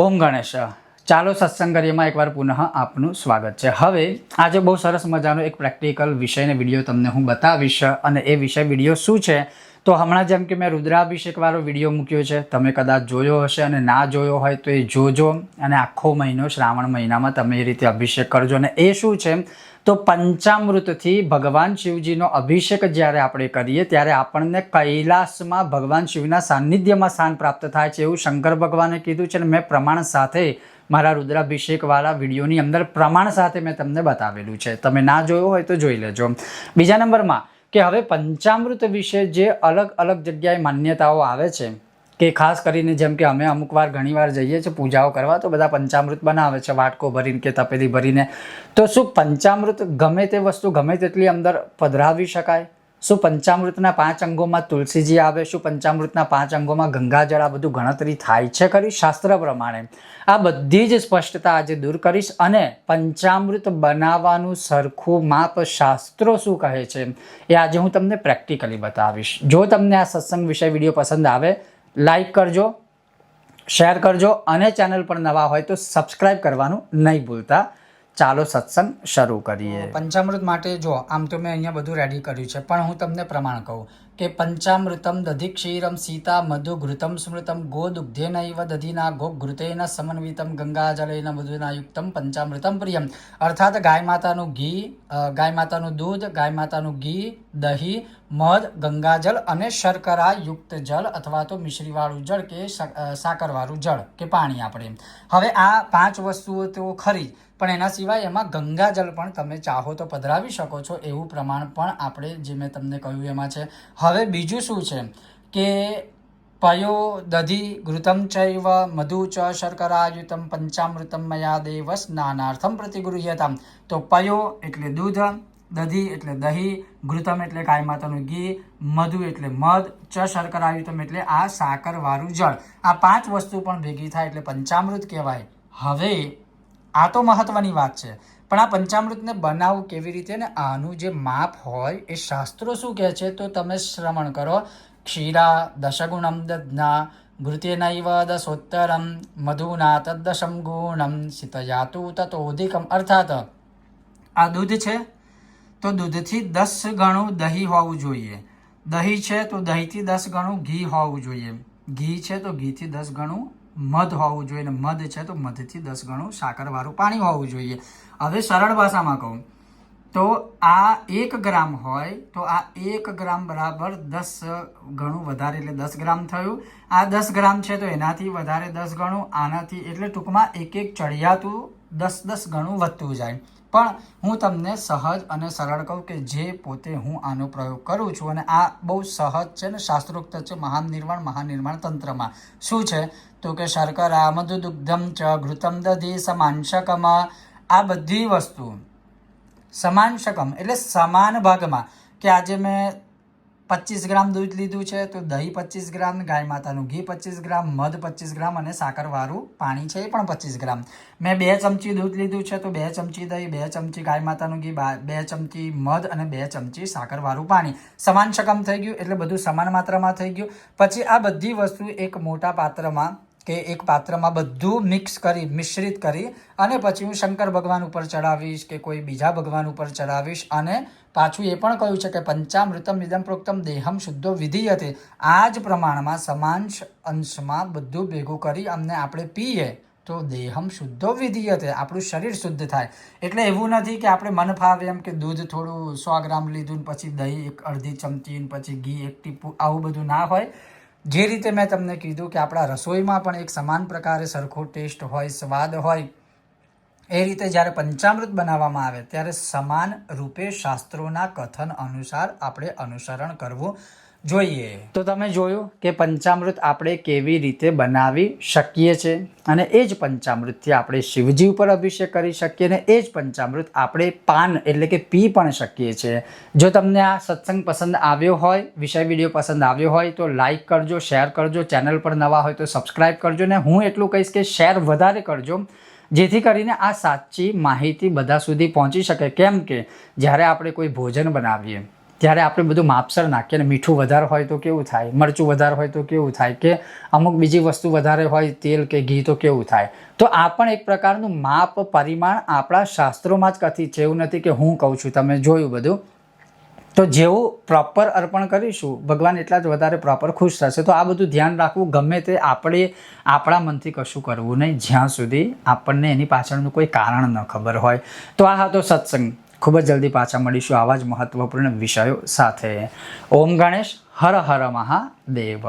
ઓમ ગણેશ. ચાલો સત્સંગ કરીએમાં એકવાર પુનઃ આપનું સ્વાગત છે. હવે આજે બહુ સરસ મજાનો એક પ્રેક્ટિકલ વિષયને વીડિયો તમને હું બતાવીશ અને એ વિષય વીડિયો શું છે? તો હમણાં જેમ કે મેં રુદ્રાભિષેકવાળો વીડિયો મૂક્યો છે. તમે કદાચ જોયો હશે અને ના જોયો હોય તો એ જોજો અને આખો મહિનો શ્રાવણ મહિનામાં તમે એ રીતે અભિષેક કરજો. અને એ શું છે? તો પંચામૃતથી ભગવાન શિવજીનો અભિષેક જ્યારે આપણે કરીએ ત્યારે આપણને કૈલાસમાં ભગવાન શિવના સાનિધ્યમાં સ્થાન પ્રાપ્ત થાય છે એવું શંકર ભગવાને કીધું છે અને મેં પ્રમાણ સાથે મારા રુદ્રાભિષેકવાળા વિડીયોની અંદર પ્રમાણ સાથે મેં તમને બતાવેલું છે. તમે ના જોયો હોય તો જોઈ લેજો. બીજા નંબરમાં કે હવે પંચામૃત વિશે જે અલગ અલગ જગ્યાએ માન્યતાઓ આવે છે, કે ખાસ કરીને જેમ કે અમે અમુક વાર ઘણી વાર જઈએ છીએ પૂજાઓ કરવા, તો બધા પંચામૃત બનાવે છે, વાટકો ભરીને કે તપેલી ભરીને. તો શું પંચામૃત ગમે તે વસ્તુ ગમે તેટલી અંદર પધરાવી શકાય? શું પંચામૃતના પાંચ અંગોમાં તુલસીજી આવે, શું પંચામૃતના પાંચ અંગોમાં ગંગાજળ, આ બધું ગણતરી થાય છે ખરી? શાસ્ત્ર પ્રમાણે. આ બધી જ સ્પષ્ટતા આજે દૂર કરીશ અને પંચામૃત બનાવવાનું સરખું માપ શાસ્ત્રો શું કહે છે એ આજે હું તમને પ્રેક્ટિકલી બતાવીશ. જો તમને આ સત્સંગ વિષય વીડિયો પસંદ આવે, લાઈક કરજો, શેર કરજો અને ચેનલ પર નવા હોય તો સબસ્ક્રાઇબ કરવાનું નહીં ભૂલતા. ચાલો સત્સંગ શરૂ કરીએ. પંચામૃત માટે જો, આમ તો મેં અહીંયા બધું રેડી કર્યું છે, પણ હું તમને પ્રમાણ કહું. કે પંચામૃતમ દધિ ક્ષીરમ સીતા મધુ ઘૃતમ સ્મૃતમ ગોદુગ્ધેનૈવ દધિના ગોઘૃતેન સમન્વિતમ ગંગાજલેન મધુના યુક્તમ પંચામૃતમ પ્રિયમ. અર્થાત ગાય માતાનું ઘી ગાય માતાનું દૂધ, ગાય માતાનું ઘી, દહીં, મધ, ગંગાજળ અને શર્કરા યુક્ત જળ અથવા તો મિશ્રીવાળું જળ કે સાકરવાળું જળ કે પાણી આપણે. હવે આ પાંચ વસ્તુઓ તો ખરી, પણ એના સિવાય એમાં ગંગાજળ પણ તમે ચાહો તો પધરાવી શકો છો એવું પ્રમાણ પણ આપણે જે મેં તમને કહ્યું એમાં છે. હવે બીજું શું છે? કે પયો દધિ ઘૃતમ ચૈવ મધુ ચ શર્કરાયુતમ પંચામૃતમ મયા દેવ સ્નાનાર્થમ પ્રતિગૃહ્યતામ. તો પયો એટલે દૂધ, દધી એટલે દહીં ઘૃતમ એટલે ગાય માતાનું ઘી, મધુ એટલે મધ, ચ શર્કરાયુતમ એટલે આ સાકરવાળું જળ. આ પાંચ વસ્તુ પણ ભેગી થાય એટલે પંચામૃત કહેવાય. હવે આ તો મહત્વની વાત છે. પણ આ પંચામૃતને બનાવવું કેવી રીતે ને આનું જે માપ હોય એ શાસ્ત્રો શું કહે છે તો તમે શ્રવણ કરો. ક્ષીરા, દશગુણમ દધ્ના ઘૃતેનૈવ દશોત્તરમ મધુના તદ્દશમ ગુણમ, શીતયાતુ તતોધિકમ. અર્થાત આ દૂધ છે તો દૂધથી દસ ગણું દહીં હોવું જોઈએ. દહીં છે તો દહીંથી દસ ગણું ઘી હોવું જોઈએ. ઘી છે તો ઘીથી દસ ગણું મધ હોવું જોઈએ અને મધ છે તો મધથી દસ ગણું સાકરવાળું પાણી હોવું જોઈએ. હવે સરળ ભાષામાં કહું તો આ એક ગ્રામ હોય તો આ એક ગ્રામ બરાબર દસ ગણું વધારે એટલે દસ ગ્રામ થયું. આ દસ ગ્રામ છે તો એનાથી વધારે દસ ગણું, આનાથી એટલે ટૂંકમાં એક એક ચડિયાતું દસ દસ ગણું વધતું જાય. પણ હું તમને સહજ અને સરળ કહું કે જે પોતે હું આનો પ્રયોગ કરું છું અને આ બહુ સહજ છે ને શાસ્ત્રોક્ત છે મહાન નિર્માણ મહાનિર્માણ તંત્રમાં. શું છે? તો કે શર્કરા મધુ દુગ્ધમ ચ ઘૃતમ દધી સમાનશકમ આ બધી વસ્તુ સમાનશકમ એટલે સમાન ભાગમાં. કે આજે મેં પચીસ ગ્રામ દૂધ લીધું છે, તો દહીં પચીસ ગ્રામ, ગાય માતાનું ઘી પચીસ ગ્રામ, મધ પચીસ ગ્રામ અને સાકરવાળું પાણી છે એ પણ પચીસ ગ્રામ. મેં બે ચમચી દૂધ લીધું છે, તો બે ચમચી દહીં, બે ચમચી ગાય માતાનું ઘી, બા- ચમચી મધ અને બે ચમચી સાકરવાળું પાણી. સમાન શકમ થઈ ગયું, એટલે બધું સમાન માત્રામાં થઈ ગયું. પછી આ બધી વસ્તુ એક મોટા પાત્રમાં કે એક પાત્રમાં બધું મિક્સ કરી, મિશ્રિત કરી અને પછી હું શંકર ભગવાન ઉપર ચડાવીશ કે કોઈ બીજા ભગવાન ઉપર ચડાવીશ અને પાછું એ પણ કહ્યું છે કે પંચામૃતમ નિદમ પ્રોક્તમ દેહમ શુદ્ધો વિધિયતે. આ જ પ્રમાણમાં સમાન અંશમાં બધું ભેગું કરી અમને આપણે પીએ તો દેહમ શુદ્ધો વિધિયતે, આપણું શરીર શુદ્ધ થાય. એટલે એવું નથી કે આપણે મન ફાવે એમ કે દૂધ થોડું સો ગ્રામ લીધું પછી દહીં એક અડધી ચમચી પછી ઘી એક ટીપું આવું બધું ના હોય. જે રીતે મેં તમને કીધું કે આપણા રસોઈમાં પણ એક સમાન પ્રકારે સરખો ટેસ્ટ હોય, સ્વાદ હોય, એ રીતે જ્યારે પંચામૃત બનાવવામાં આવે, ત્યારે સમાન રૂપે શાસ્ત્રોના કથન અનુસાર આપણે અનુસરણ કરવું જોઈએ. તો તમે જોયું કે પંચામૃત આપણે કેવી રીતે બનાવી શકીએ છીએ અને એ જ પંચામૃતથી આપણે શિવજી ઉપર અભિષેક કરી શકીએ અને એ જ પંચામૃત આપણે પાન એટલે કે પી પણ શકીએ છીએ જો તમને આ સત્સંગ પસંદ આવ્યો હોય, વિષય વીડિયો પસંદ આવ્યો હોય, તો લાઈક કરજો શેર કરજો. ચેનલ પર નવા હોય તો સબસ્ક્રાઈબ કરજો ને હું એટલું કહીશ કે શેર વધારે કરજો. જેથી કરીને આ સાચી માહિતી બધા સુધી પહોંચી શકે. કેમ કે જ્યારે આપણે કોઈ ભોજન બનાવીએ ત્યારે આપણે બધું માપસર નાખીએ અને મીઠું વધારે હોય તો કેવું થાય, મરચું વધારે હોય તો કેવું થાય કે અમુક બીજી વસ્તુ વધારે હોય, તેલ કે ઘી તો કેવું થાય. તો આ પણ એક પ્રકારનું માપ પરિમાણ આપણા શાસ્ત્રોમાં જ કથિત છે. એવું નથી કે હું કહું છું, તમે જોયું બધું. તો જેવું પ્રોપર અર્પણ કરીશું, ભગવાન એટલા જ વધારે પ્રોપર ખુશ થશે. તો આ બધું ધ્યાન રાખવું ગમે તે આપણે આપણા મનથી કશું કરવું નહીં. જ્યાં સુધી આપણને એની પાછળનું કોઈ કારણ ન ખબર હોય. તો આ હતો સત્સંગ. ખૂબ જ જલ્દી પાછા મળીશું આવા જ મહત્વપૂર્ણ વિષયો સાથે. ઓમ ગણેશ, હર હર મહાદેવ.